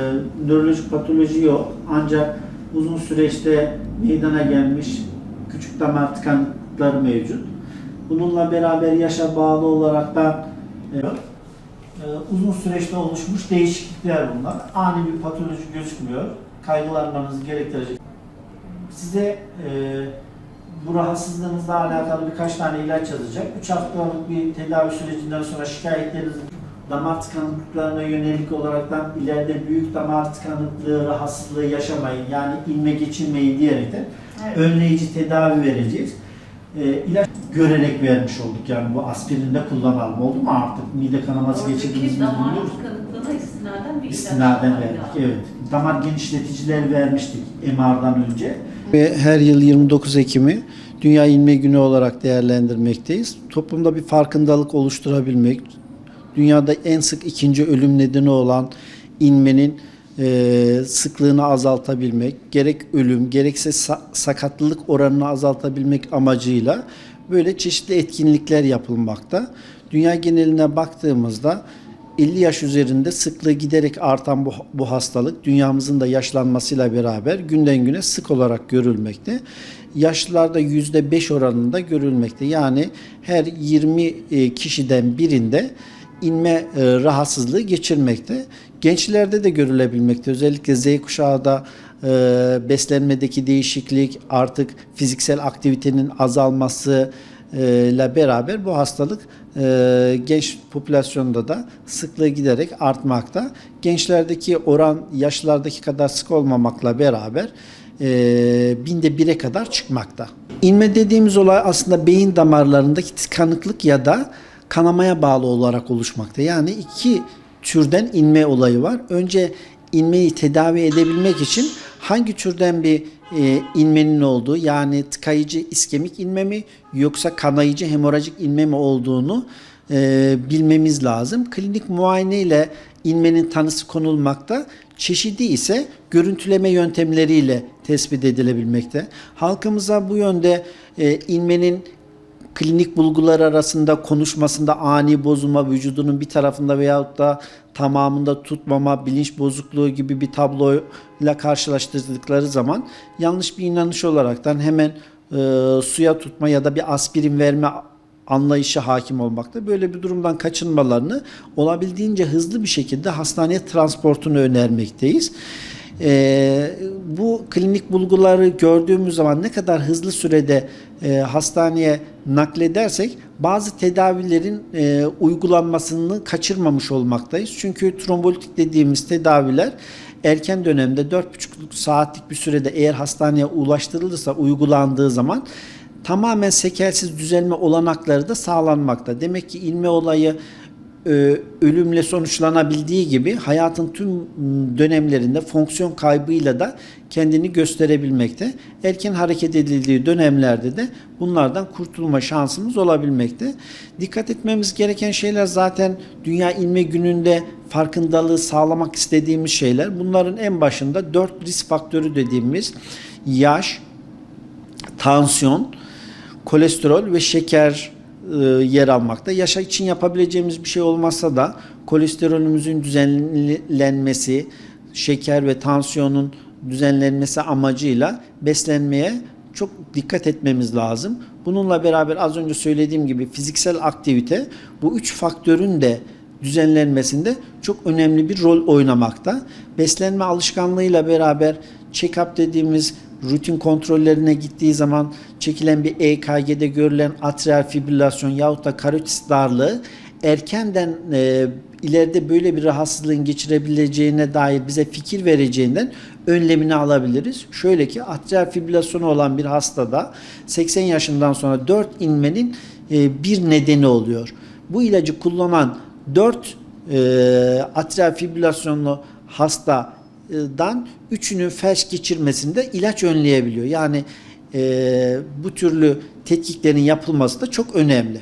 Ee, Nörolojik patoloji yok ancak uzun süreçte meydana gelmiş küçük damar tıkanıklıkları mevcut. Bununla beraber yaşa bağlı olarak da e, e, uzun süreçte oluşmuş değişiklikler bunlar. Ani bir patoloji gözükmüyor. Kaygılanmanızı gerektirecek. Size e, bu rahatsızlığınızla alakalı birkaç tane ilaç yazacak. 3 haftalık bir tedavi sürecinden sonra şikayetleriniz damar tıkanıklıklarına yönelik olaraktan ileride büyük damar tıkanıklığı rahatsızlığı yaşamayın yani inme geçirmeyin diyerek de Evet. önleyici tedavi vereceğiz. E, ilaç görerek vermiş olduk yani bu aspirinde kullanalım oldu mu artık mide kanaması geçirdiğimiz damar tıkanıklığına istinaden bir İstinaden verdik, evet. Damar genişleticiler vermiştik MR'dan önce. Ve her yıl 29 Ekim'i Dünya İnme Günü olarak değerlendirmekteyiz. Toplumda bir farkındalık oluşturabilmek, dünyada en sık ikinci ölüm nedeni olan inmenin e, sıklığını azaltabilmek, gerek ölüm gerekse sa- sakatlılık oranını azaltabilmek amacıyla böyle çeşitli etkinlikler yapılmakta. Dünya geneline baktığımızda 50 yaş üzerinde sıklığı giderek artan bu, bu hastalık dünyamızın da yaşlanmasıyla beraber günden güne sık olarak görülmekte. Yaşlılarda %5 oranında görülmekte. Yani her 20 e, kişiden birinde inme e, rahatsızlığı geçirmekte. Gençlerde de görülebilmekte. Özellikle Z kuşağı da e, beslenmedeki değişiklik, artık fiziksel aktivitenin azalması e, ile beraber bu hastalık genç popülasyonda da sıklığı giderek artmakta. Gençlerdeki oran yaşlılardaki kadar sık olmamakla beraber binde bire kadar çıkmakta. İnme dediğimiz olay aslında beyin damarlarındaki tıkanıklık ya da kanamaya bağlı olarak oluşmakta. Yani iki türden inme olayı var. Önce inmeyi tedavi edebilmek için hangi türden bir e, inmenin olduğu yani tıkayıcı iskemik inme mi yoksa kanayıcı hemorajik inme mi olduğunu e, bilmemiz lazım. Klinik muayene ile inmenin tanısı konulmakta. Çeşidi ise görüntüleme yöntemleriyle tespit edilebilmekte. Halkımıza bu yönde e, inmenin klinik bulgular arasında konuşmasında ani bozulma, vücudunun bir tarafında veyahut da tamamında tutmama, bilinç bozukluğu gibi bir tabloyla karşılaştırdıkları zaman yanlış bir inanış olaraktan hemen e, suya tutma ya da bir aspirin verme anlayışı hakim olmakta. Böyle bir durumdan kaçınmalarını olabildiğince hızlı bir şekilde hastaneye transportunu önermekteyiz. Ee, bu klinik bulguları gördüğümüz zaman ne kadar hızlı sürede e, hastaneye nakledersek bazı tedavilerin e, uygulanmasını kaçırmamış olmaktayız. Çünkü trombolitik dediğimiz tedaviler erken dönemde 4,5 saatlik bir sürede eğer hastaneye ulaştırılırsa uygulandığı zaman tamamen sekelsiz düzelme olanakları da sağlanmakta. Demek ki ilme olayı e, ölümle sonuçlanabildiği gibi hayatın tüm dönemlerinde fonksiyon kaybıyla da kendini gösterebilmekte. Erken hareket edildiği dönemlerde de bunlardan kurtulma şansımız olabilmekte. Dikkat etmemiz gereken şeyler zaten Dünya İlme Günü'nde farkındalığı sağlamak istediğimiz şeyler. Bunların en başında 4 risk faktörü dediğimiz yaş, tansiyon, kolesterol ve şeker yer almakta. Yaşa için yapabileceğimiz bir şey olmazsa da kolesterolümüzün düzenlenmesi, şeker ve tansiyonun düzenlenmesi amacıyla beslenmeye çok dikkat etmemiz lazım. Bununla beraber az önce söylediğim gibi fiziksel aktivite bu üç faktörün de düzenlenmesinde çok önemli bir rol oynamakta. Beslenme alışkanlığıyla beraber check-up dediğimiz rutin kontrollerine gittiği zaman çekilen bir EKG'de görülen atrial fibrilasyon yahut da karotis darlığı erkenden e, ileride böyle bir rahatsızlığın geçirebileceğine dair bize fikir vereceğinden önlemini alabiliriz. Şöyle ki atrial fibrilasyonu olan bir hastada 80 yaşından sonra 4 inmenin e, bir nedeni oluyor. Bu ilacı kullanan 4 e, atrial fibrilasyonlu hastadan üçünün felç geçirmesinde ilaç önleyebiliyor. Yani e, bu türlü tetkiklerin yapılması da çok önemli.